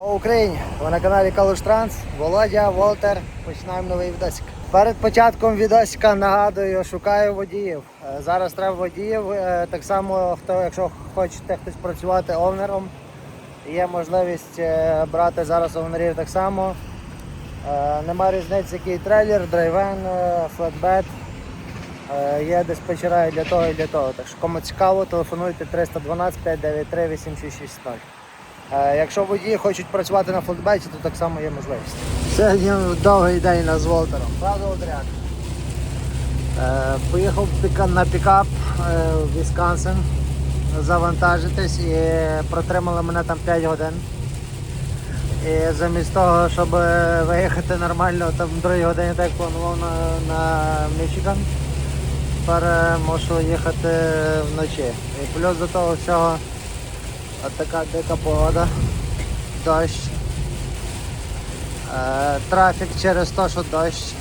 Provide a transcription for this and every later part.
Україні, ви на каналі Калуш Транс, Володя, Волтер. Починаємо новий відосик. Перед початком відосика нагадую, шукаю водіїв. Е, Зараз треба водіїв. Е, Так само, хто, якщо хочете хтось працювати овнером, є можливість е, брати зараз овнерів так само. Нема різниці, який трейлер, драйвен, флетбет. Є диспетчера і для того, і для того. Так що кому цікаво, телефонуйте 312 593 8660. Е, Якщо водії хочуть працювати на флотбеті, то так само є можливість. Сьогодні довгий день нас з Волтером. Правда, Одряд? Е, Поїхав на пікап е, в Вісконсин завантажитись і протримали мене там 5 годин. І замість того, щоб виїхати нормально там в другій годині, так планував на, на Мічиган, тепер мушу їхати вночі. І плюс до того всього От така дика погода, дощ. Е, трафік через те, що дощ.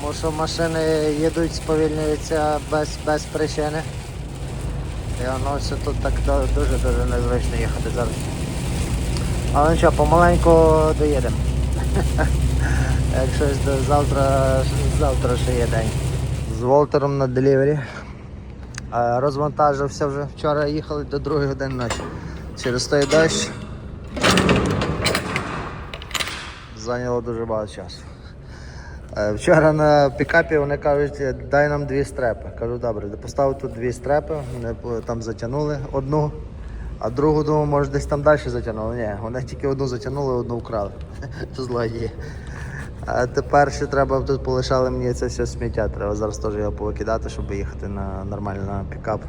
Тому що машини їдуть, сповільнюються без, без причини. І воно все тут так дуже-дуже незвично їхати зараз. Але нічого, помаленьку доїдемо. Як щось до завтра, завтра ще є день. З Волтером на делівері. Е, Розвантажився вже. Вчора їхали до 2 години ночі. Через той дощ зайняло дуже багато часу. Е, Вчора на пікапі вони кажуть, дай нам дві стрепи. Кажу, добре, поставив тут дві стрепи, вони там затягнули одну, а другу думаю, може десь там далі затягнули. Ні, вони тільки одну затягнули, одну вкрали. Злодії. А тепер ще треба тут полишали мені це все сміття. Треба зараз теж його повикидати, щоб їхати на нормально на пікап,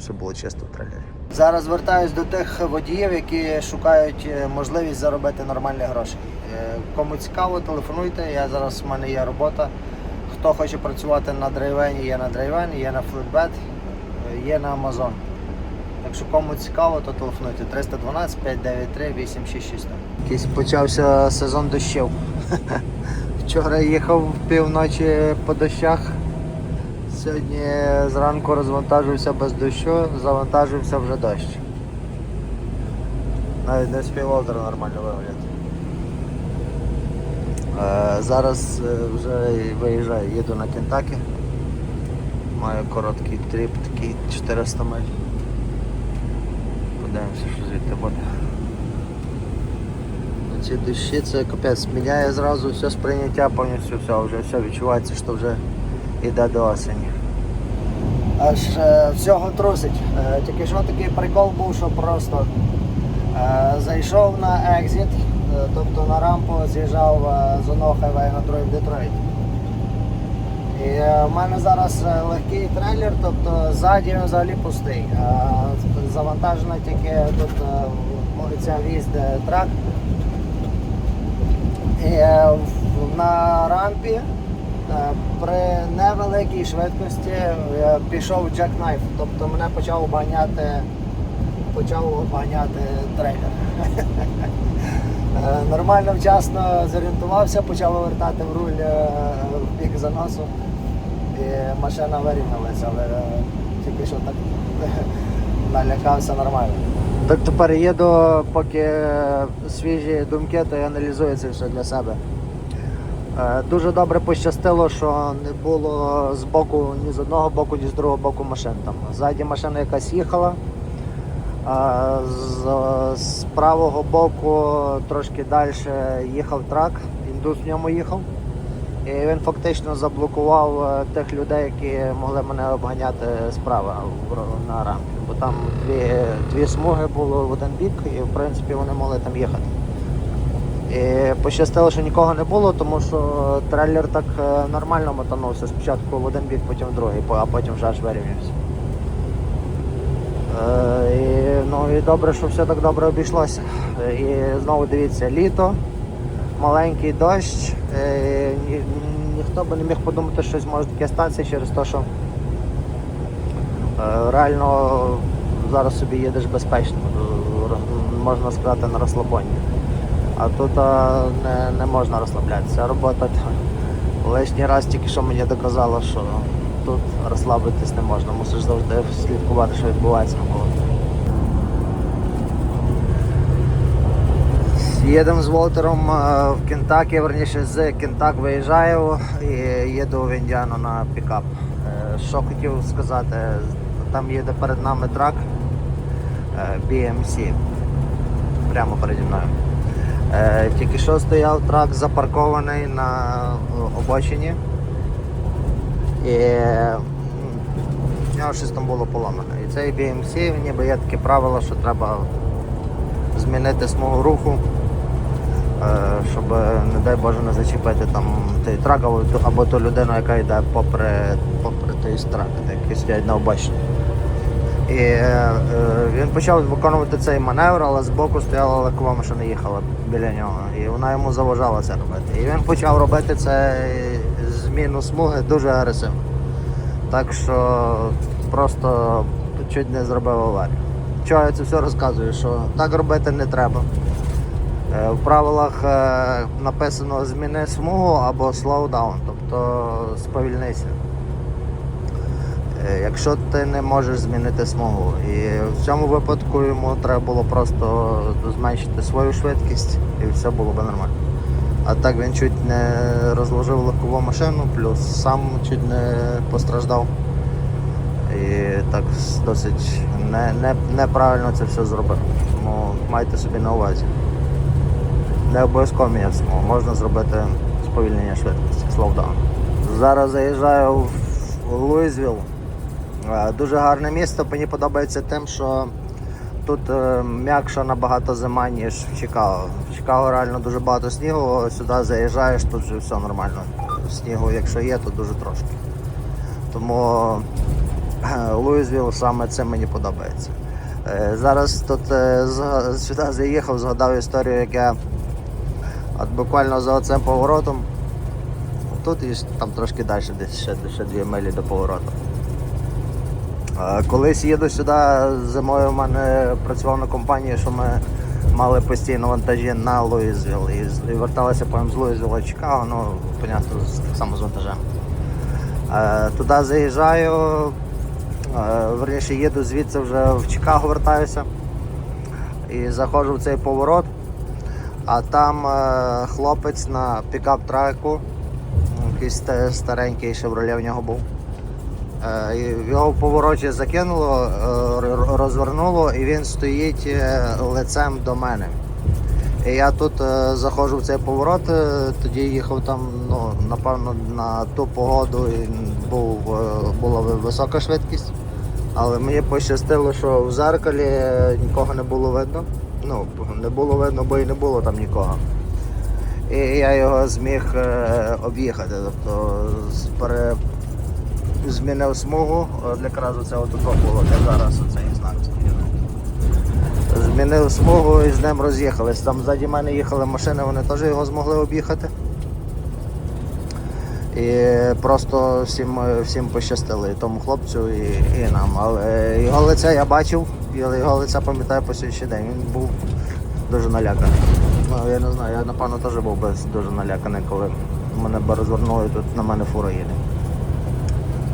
щоб було чисто в трейлері. Зараз звертаюсь до тих водіїв, які шукають е, можливість заробити нормальні гроші. Е, Кому цікаво, телефонуйте. Я зараз в мене є робота. Хто хоче працювати на драйвені, є на драйвені, є на флетбет, є на Amazon. Так що кому цікаво, то телефонуйте 312 593 8660. Якийсь почався сезон дощів. Вчора їхав півночі по дощах. Сьогодні зранку розвантажився без дощу, завантажився вже дощ. Навіть не співволдер нормально виглядати. Е, зараз е, вже виїжджаю, їду на Кентакі. Маю короткий тріп, такий 400 миль. Подивимося, що звідти буде. Ці дощі це капець, міняє зразу все сприйняття повністю все, вже все відчувається, що вже йде до осені. Аж е, всього трусить. Е, тільки що такий прикол був, що просто е, зайшов на екзит, е, тобто на рампу з'їжджав е, з одного хайвею на другий в Детройт. І е, в мене зараз е, легкий трейлер, тобто ззаді він взагалі пустий. Е, Завантажена тільки тут е, ця в'їзд е, трак. Е, на рампі е, при невеликій швидкості е, пішов джекнайф, тобто мене почав обганяти, почав обганяти трейлер. Нормально вчасно зорієнтувався, почав вивертати в руль в бік заносу. І машина вирівнялася, але тільки що так налякався нормально. Так тепер їду, поки свіжі думки, то я аналізую це все для себе. Е, Дуже добре пощастило, що не було з боку ні з одного боку, ні з другого боку машин. Там ззаді машина якась їхала. А з, з правого боку трошки далі їхав трак, індус в ньому їхав. І він фактично заблокував е, тих людей, які могли мене обганяти справа на рампі. Бо там дві, дві смуги було в один бік, і в принципі вони могли там їхати. І пощастило, що нікого не було, тому що трейлер так е, нормально мотанувся. Спочатку в один бік, потім в другий, а потім вже аж вирівнявся. Е, І, ну, і добре, що все так добре обійшлося. І знову дивіться, літо, маленький дощ. Е, Ні, ніхто би не міг подумати, що щось може таке статися через те, що реально зараз собі їдеш безпечно, е, можна сказати, на розслабоні. А тут е, не, не можна розслаблятися. Робота лишній раз тільки що мені доказало, що тут розслабитись не можна, мусиш завжди слідкувати, що відбувається навколо. Їдемо з Волтером е, в Кентакі, верніше з Кентак виїжджаю і їду в Індіану на пікап. Е, Що хотів сказати, там їде перед нами трак е, BMC прямо переді мною. Е, Тільки що стояв трак запаркований на обочині. І нього щось там було поламане. І цей BMC, ніби є таке правило, що треба змінити смугу руху, е, щоб, не дай Боже, не зачепити там той трак або, ту- людину, яка йде попри, попри той трак, який стоять на обочині. І е, е, він почав виконувати цей маневр, але збоку стояла легкова машина їхала біля нього. І вона йому заважала це робити. І він почав робити це зміну смуги дуже агресивно. Так що просто чуть не зробив аварію. Чого я це все розказую? Що так робити не треба. Е, В правилах написано зміни смугу або slow down, тобто сповільнися. Е, Якщо ти не можеш змінити смугу. І в цьому випадку йому треба було просто зменшити свою швидкість і все було б нормально. А так він чуть не розложив легкову машину, плюс сам чуть не постраждав. І так досить не, не, неправильно це все зробив. Тому майте собі на увазі. Не обов'язково міняти смугу, можна зробити сповільнення швидкості, слоудаун. Зараз заїжджаю в Луїзвіл. Е, Дуже гарне місто, мені подобається тим, що тут е, м'якша набагато зима, ніж в Чикаго. В Чикаго реально дуже багато снігу, сюди заїжджаєш, тут вже все нормально. Снігу, якщо є, то дуже трошки. Тому е, Луїзвіл саме це мені подобається. Е, Зараз тут е, сюди заїхав, згадав історію, як я от буквально за оцим поворотом. Тут і там трошки далі, десь ще, ще дві милі до повороту. Колись їду сюди зимою в мене працював на компанії, що ми мали постійно вантажі на Луїзвіл і, верталися потім з Луїзвіла Чикаго, ну, понятно, так само з вантажем. Е, Туди заїжджаю, е, верніше їду звідси вже в Чикаго вертаюся і заходжу в цей поворот, а там е, хлопець на пікап-траку, якийсь старенький шевроле в нього був. Е, Його в повороті закинуло, е, розвернуло, і він стоїть е, лицем до мене. І я тут заходжу в цей поворот, тоді їхав там, ну, напевно, на ту погоду і був, була висока швидкість. Але мені пощастило, що в зеркалі нікого не було видно. Ну, не було видно, бо і не було там нікого. І я його зміг об'їхати. Тобто змінив смугу, от якраз оце от було, де зараз оцей знак змінив. Змінив смугу і з ним роз'їхались. Там ззаді мене їхали машини, вони теж його змогли об'їхати. І просто всім, всім пощастило, і тому хлопцю, і, і нам. Але його лице я бачив, його лице пам'ятаю по сьогоднішній день. Він був дуже наляканий. Ну, я не знаю, я напевно теж був дуже наляканий, коли мене розвернули, тут на мене фура їде.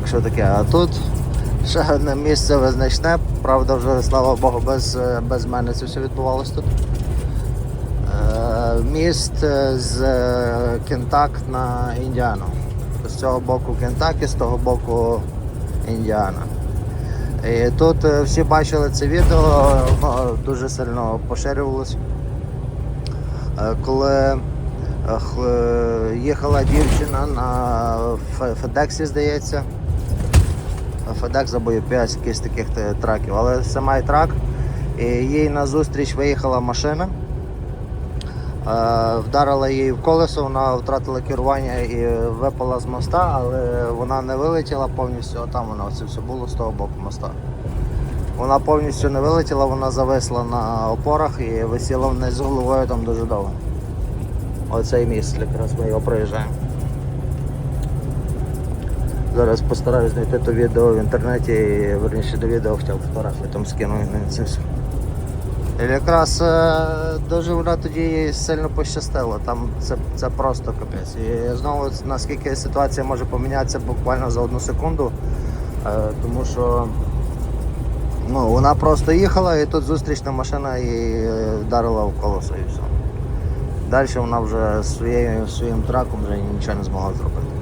Що таке? А тут ще одне місце визначне. Правда, вже слава Богу, без, е, без мене це все відбувалося тут. Е, Міст е, з Кентак на Індіану. З цього боку Кентакі, з того боку Індіана. І тут всі бачили це відео, воно дуже сильно поширювалося. Коли їхала дівчина на Федексі, здається. FedEx або UPS, якийсь таких е, траків, але це має трак. І їй назустріч виїхала машина, е, вдарила її в колесо, вона втратила керування і випала з моста, але вона не вилетіла повністю, а там вона це все було з того боку моста. Вона повністю не вилетіла, вона зависла на опорах і висіла вниз з головою там дуже довго. Оцей міст, якраз ми його проїжджаємо. Зараз постараюсь знайти то відео в інтернеті, і, верніше до відео хотів фотографію, там скину і це все. І якраз е, дуже вона тоді сильно пощастило, там це, це просто капець. І знову наскільки ситуація може помінятися буквально за одну секунду, е, тому що ну, вона просто їхала і тут зустрічна машина її е, вдарила в колесо і все. Далі вона вже своєю, своїм траком вже нічого не змогла зробити.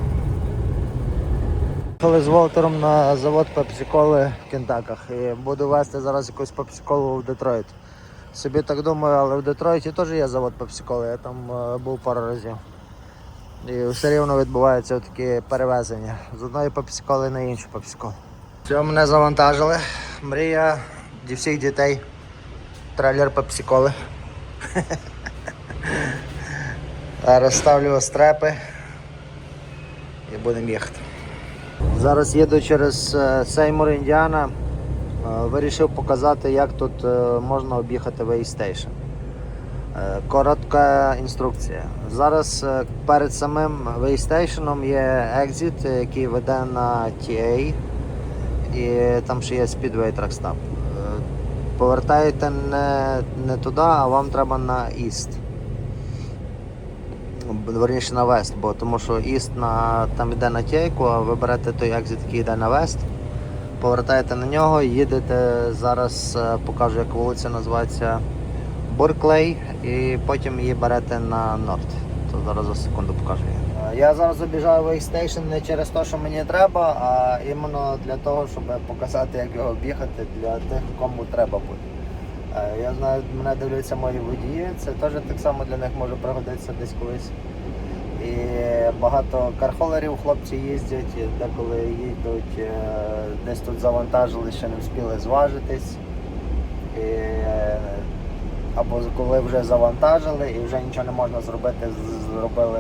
Їхали з Волтером на завод пепсиколи в Кентаках і буду вести зараз якусь пепсиколу в Детройт. Собі так думаю, але в Детройті теж є завод пепсиколи, я там е, був пару разів. І все рівно відбуваються такі перевезення з одної пепсиколи на іншу пепсиколу. Все, мене завантажили. Мрія для всіх дітей. Трейлер пепсиколи. Зараз ставлю стрепи і будемо їхати. Зараз їду через е, Сеймур, Індіана. Е, Вирішив показати, як тут е, можна об'їхати. Е, Коротка інструкція. Зараз перед самим Waystation є екзит, який веде на TA, і там ще є Speedway Trackstop. Повертаєте не, не туди, а вам треба на East. Верніше на Вест, бо тому що Іст на, там йде на тейку, а ви берете той екзит, який йде на Вест, повертаєте на нього, їдете зараз, е, покажу, як вулиця називається Бурклей, і потім її берете на Норд. То зараз за секунду покажу її. Я зараз обіжаю Waystation не через те, що мені треба, а іменно для того, щоб показати, як його об'їхати для тих, кому треба буде. Е, Я знаю, мене дивляться мої водії, це теж так само для них може пригодитися десь колись. І багато кархолерів хлопці їздять, деколи їдуть, е, десь тут завантажили, ще не встигли зважитись. І, е, або коли вже завантажили і вже нічого не можна зробити, зробили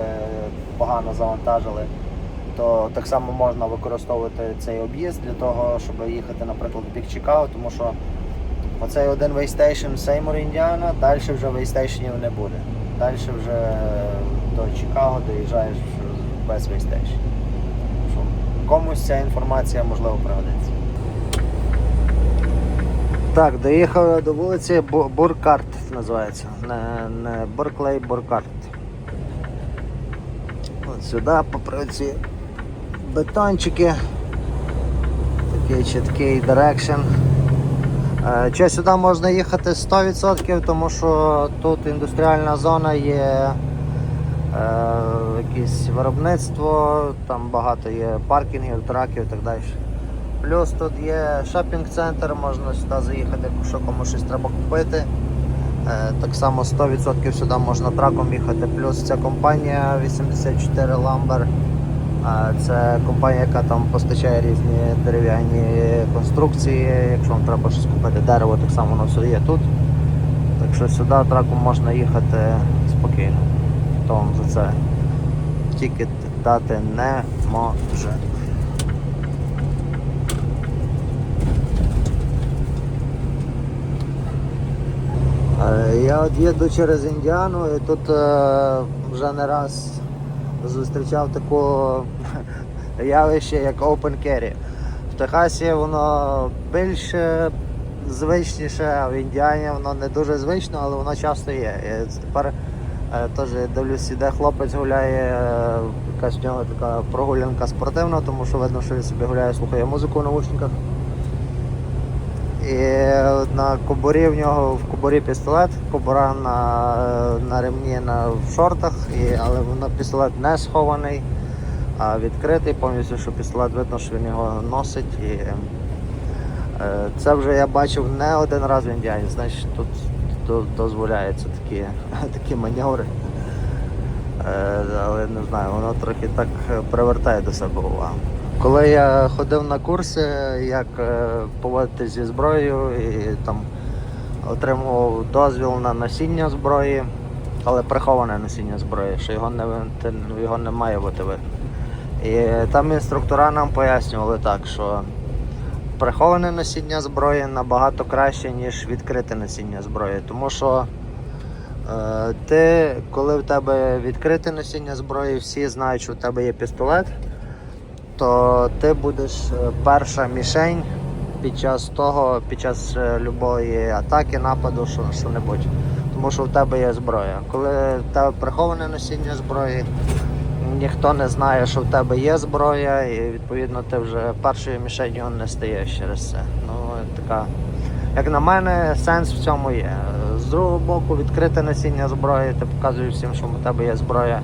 погано завантажили, то так само можна використовувати цей об'їзд для того, щоб їхати, наприклад, в бік Чикаго, тому що Оцей один вейстейшн Сеймур Індіана, далі вже вейстейшнів не буде. Далі вже до Чикаго доїжджаєш без вейстейшн. Комусь ця інформація можливо пригодиться. Так, доїхав до вулиці Буркарт називається. Не, не Бурклей, Буркарт. От сюди попри ці бетончики. Такий чіткий дирекшн. Е, Чи сюди можна їхати 100%, тому що тут індустріальна зона є якесь виробництво, там багато є паркінгів, траків і так далі. Плюс тут є шопінг-центр, можна сюди заїхати, якщо комусь щось треба купити. Е, Так само 100% сюди можна траком їхати. Плюс ця компанія 84 Lamber. Це компанія, яка там постачає різні дерев'яні конструкції. Якщо вам треба щось купити дерево, так само воно все є тут. Так що сюди траком можна їхати спокійно. Вам за це тільки дати не може. Е, Я от їду через Індіану і тут е, вже не раз зустрічав таку явище, як open carry. В Техасі воно більш е, звичніше, а в Індіані воно не дуже звично, але воно часто є. І тепер е, теж дивлюсь, іде хлопець гуляє, е, якась в нього така прогулянка спортивна, тому що видно, що він собі гуляє, слухає музику в наушниках. І на кобурі в нього в кобурі пістолет, кобура на, на ремні на в шортах, і, але воно пістолет не схований, а відкритий, повністю, що пістолет видно, що він його носить. І, е, це вже я бачив не один раз в Індіані, значить тут дозволяються такі, такі маневри. Е, але не знаю, воно трохи так привертає до себе увагу. Коли я ходив на курси, як е, поводитись зі зброєю і там отримував дозвіл на носіння зброї, але приховане носіння зброї, що його не його не має бути видно. І там інструктора нам пояснювали так, що приховане носіння зброї набагато краще, ніж відкрите носіння зброї. Тому що е, ти, коли в тебе відкрите носіння зброї, всі знають, що в тебе є пістолет, то ти будеш е, перша мішень під час того, під час е, любої атаки, нападу, що, що-небудь. Тому що в тебе є зброя. Коли в тебе приховане носіння зброї, ніхто не знає, що в тебе є зброя, і відповідно ти вже першою мішенью не стаєш через це. Ну, така, як на мене, сенс в цьому є. З другого боку відкрите носіння зброї, ти показуєш всім, що у тебе є зброя.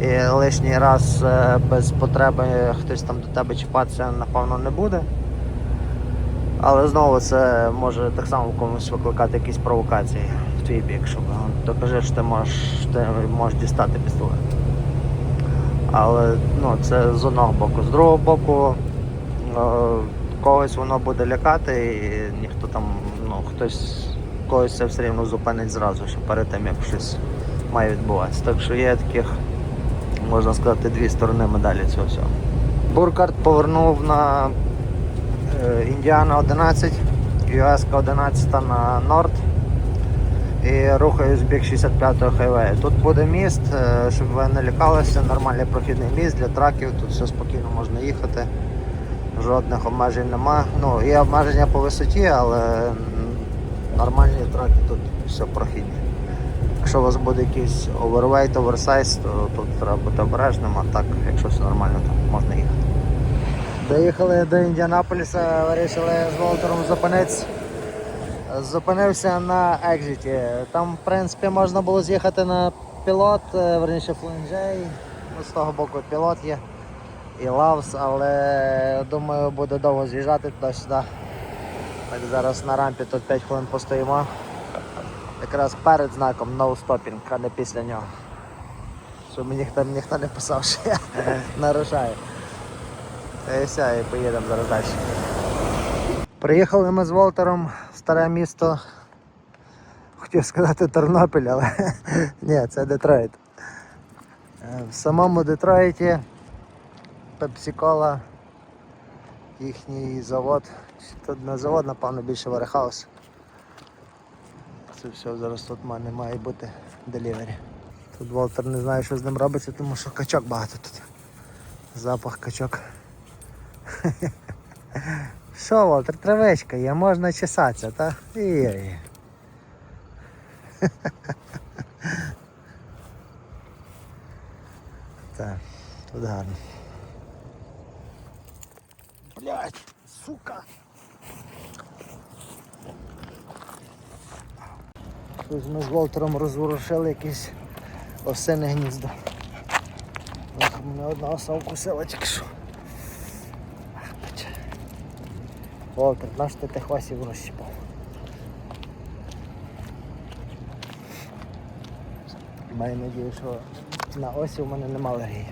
І лишній раз е, без потреби хтось там до тебе чіпатися, напевно, не буде. Але знову це може так само в комусь викликати якісь провокації в твій бік, щоб ну, докажи, що ти можеш, ти можеш дістати пістолет. Але ну, це з одного боку. З другого боку, е, когось воно буде лякати, і ніхто там, ну, хтось когось це все рівно зупинить зразу, ще перед тим, як щось має відбуватися. Так що є таких, можна сказати, дві сторони медалі цього всього. Буркарт повернув на е, Індіана 11, US 11 на Норд і рухаюсь в бік 65-го хайвею. Тут буде міст, е, щоб ви не лякалися, нормальний прохідний міст для траків, тут все спокійно можна їхати, жодних обмежень нема. Ну, є обмеження по висоті, але нормальні траки тут все прохідні. Якщо у вас буде якийсь овервейт, оверсайз, то тут треба бути обережним, а так, якщо все нормально, то можна їхати. Доїхали до Індіанаполіса, вирішили з Волтером зупинитися. Зупинився на екзиті. Там, в принципі, можна було з'їхати на пілот, е, верніше фланжей. Ну, З того боку пілот є і лавс, але думаю, буде довго з'їжджати туди-сюди. Так зараз на рампі тут 5 хвилин постоїмо. Якраз перед знаком no stopping, а не після нього. Щоб мені ніхто, ніхто не писав, що я нарушаю. Та і все, і поїдемо зараз далі. Приїхали ми з Волтером в старе місто. Хотів сказати Тернопіль, але ні, це Детройт. Е, В самому Детройті Пепсі-Кола, їхній завод. Тут не завод, напевно, більше варехаус. Це все зараз тут має, має бути делівері. Тут Волтер не знає, що з ним робиться, тому що качок багато тут. Запах качок. Що, Волтер, травичка є, можна чесатися, та? Ой. Так, тут гарно. Блять, сука. Щось ми з Волтером розворушили якесь осине гніздо. Мене одна оса вкусила тільки що. Волтер, наш ти тих осів розсіпав. Маю надію, що на осі в мене нема алергії.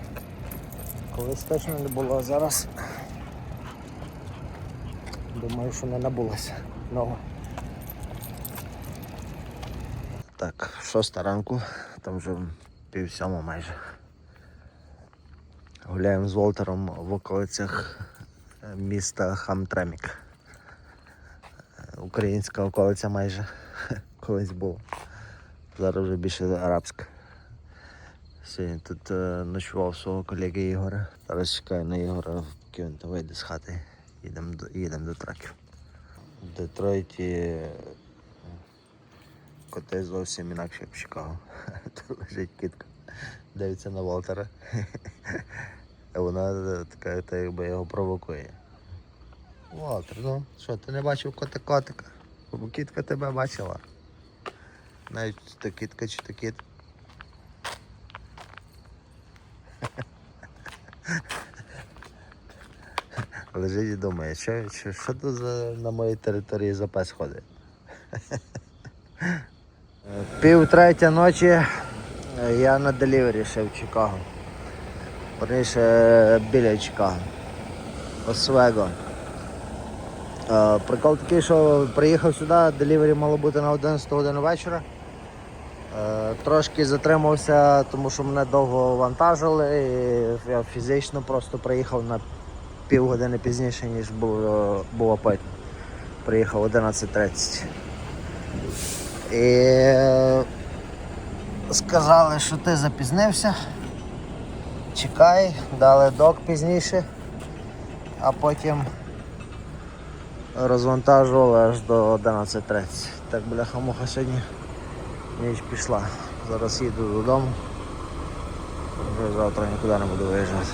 Колись точно не було, а зараз думаю, що не набулося. Ногу. Так, шоста ранку, там вже пів сьома майже. Гуляємо з Волтером в околицях е, міста Хамтремік. Українська околиця майже колись була. Зараз вже більше арабська. Сьогодні тут е, ночував свого колеги Ігора. Зараз чекаю на Ігора, поки він вийде з хати. Їдемо до, їдемо до траків. В Детройті е, коти зовсім інакше як в Чикаго. Тут лежить кітка. Дивиться на Волтера. Вона е, така, та якби його провокує. Волтер, ну що, ти не бачив кота-котика? Бо кітка тебе бачила. Навіть то кітка чи то кіт. Лежить і думає, що, що, що тут за, на моїй території за пес ходить. Пів третя ночі е, я на делівері ще в Чикаго. Верніше е, біля Чикаго. Освего. Е, Прикол такий, що приїхав сюди, делівері мало бути на 11 годину вечора. Е, Трошки затримався, тому що мене довго вантажили. І я фізично просто приїхав на півгодини пізніше, ніж було, було потім. Приїхав 11.30. І сказали, що ти запізнився. Чекай, дали док пізніше, а потім розвантажували аж до 11.30. Так бляха муха сьогодні ніч пішла. Зараз їду додому. Вже завтра нікуди не буду виїжджати.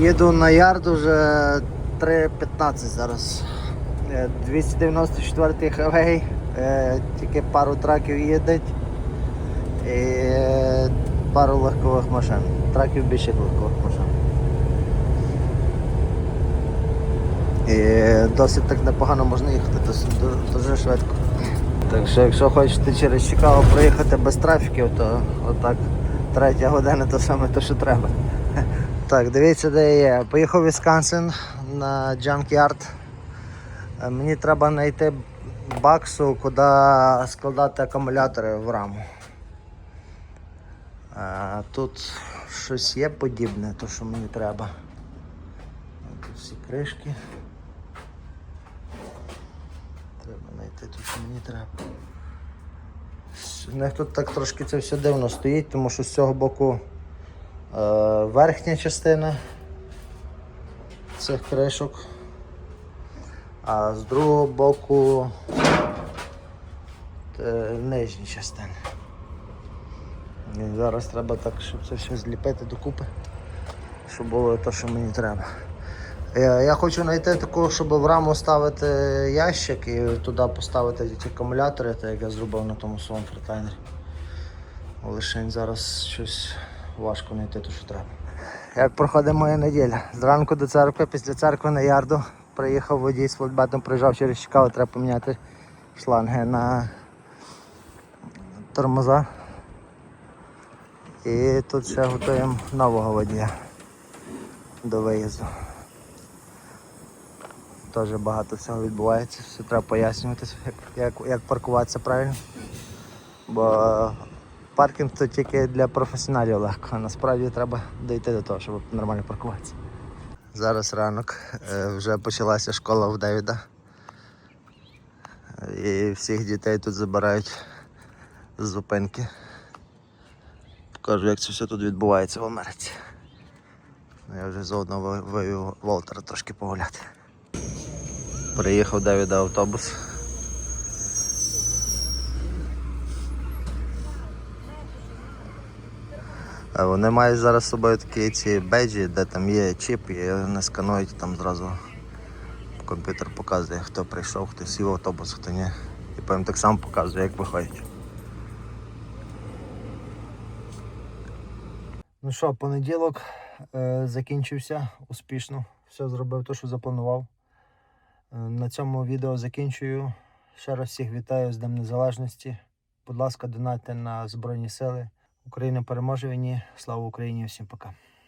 Їду на ярд уже 3.15 зараз. Е, 294 хевей. Е, тільки пару траків їздить і пару легкових машин. Траків більше легкових машин. І досить так непогано можна їхати, дуже швидко. Так що якщо хочете через Чикаго проїхати без трафіків, то отак третя година то саме те, що треба. Так, дивіться, де я є. Поїхав в Вісконсин на Junkyard. Е, Мені треба знайти баксу, куди складати акумулятори в раму. Е, Тут щось є подібне, то що мені треба. Тут всі кришки. Треба знайти тут, мені треба. У них тут так трошки це все дивно стоїть, тому що з цього боку е, верхня частина цих кришок, а з другого боку е, нижні частини. І зараз треба так, щоб це все зліпити докупи, щоб було те, що мені треба. Я, я хочу знайти таку, щоб в раму ставити ящик і туди поставити ці акумулятори, так як я зробив на тому своєму фретлайнері. Лишень зараз щось важко знайти те, що треба. Як проходить моя неділя? Зранку до церкви, після церкви на ярду приїхав водій з флотбетом, приїжджав через Чикаго, треба поміняти шланги на тормоза. І тут ще готуємо нового водія до виїзду. Теж багато всього відбувається, все треба пояснювати, як, як, паркуватися правильно. Бо паркінг це тільки для професіоналів легко, а насправді треба дійти до того, щоб нормально паркуватися. Зараз ранок, е, вже почалася школа в Девіда. І всіх дітей тут забирають з зупинки. Покажу, як це все тут відбувається в Америці. Я вже заодно ви- вивів Волтера трошки погуляти. Приїхав Девіда автобус. Вони мають зараз з собою такі ці беджі, де там є чіп, і вони сканують там зразу комп'ютер показує, хто прийшов, хто сів автобус, хто ні. І потім так само показує, як виходять. Ну що, понеділок е, закінчився успішно. Все зробив те, що запланував. Е, На цьому відео закінчую. Ще раз всіх вітаю з Днем Незалежності. Будь ласка, донайте на Збройні Сили. Україна переможе війні. Слава Україні! Всім пока.